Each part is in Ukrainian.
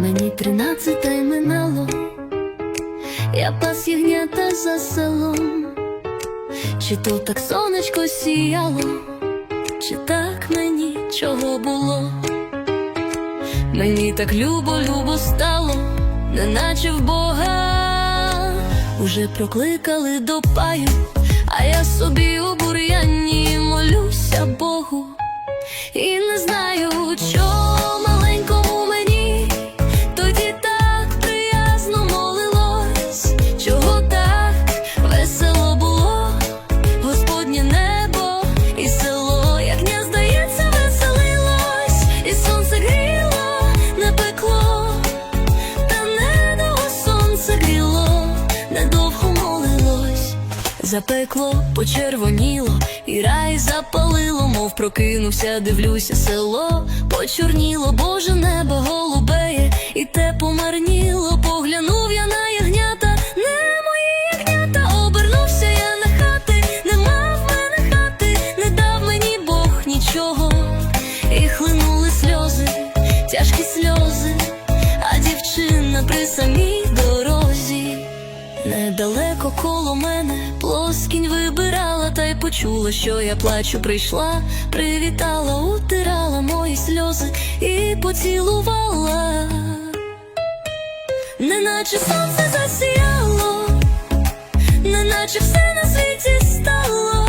Мені тринадцята й минало, я пас ягнята за селом, чи то так сонечко сіяло, чи так мені чого було, мені так любо, любо стало, неначе в Бога, уже прокликали до паю, а я собі у бур'яні молюся Запекло, почервоніло, і рай запалило, мов прокинувся, дивлюся, село почорніло, Боже небо голубеє, і те помарніло, поглянув я на ягнята, не мої ягнята, обернувся я на хати, нема в мене хати, не дав мені Бог нічого, і хлинули сльози, тяжкі сльози, а дівчина при самій. Недалеко коло мене плоскінь вибирала, та й почула, що я плачу, прийшла, привітала, утирала мої сльози і поцілувала, неначе сонце засіяло, неначе все на світі стало.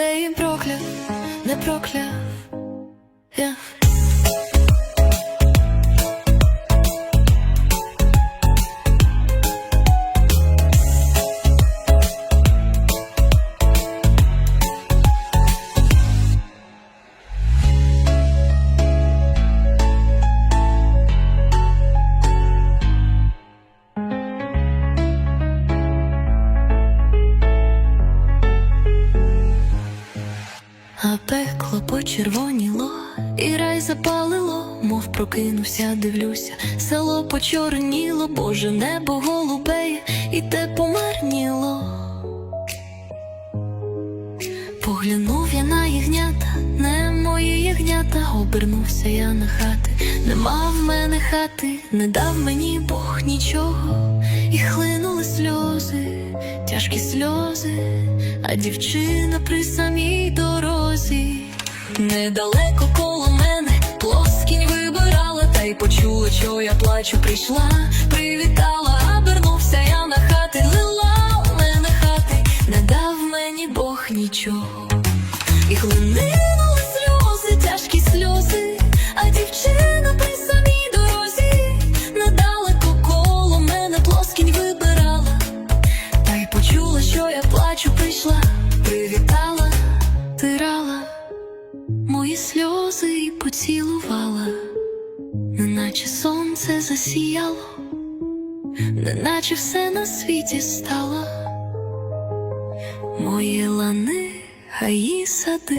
Їм прокляв, не прокляв. Почервоніло, і рай запалило, мов прокинувся, дивлюся, село почорніло, Боже небо голубеє, і те помарніло. Поглянув я на ягнята, не мої ягнята, обернувся я на хати, нема в мене хати, не дав мені Бог нічого, і хлинули сльози, тяжкі сльози, а дівчина при самій дорозі, недалеко коло мене плоскінь вибирала, та й почула, що я плачу, прийшла, привітала, обернувся я на хати, лила мене хати, не дав мені Бог нічого. І хлинули поцілувала, неначе сонце засіяло, неначе все на світі стало. Мої лани, гаї сади,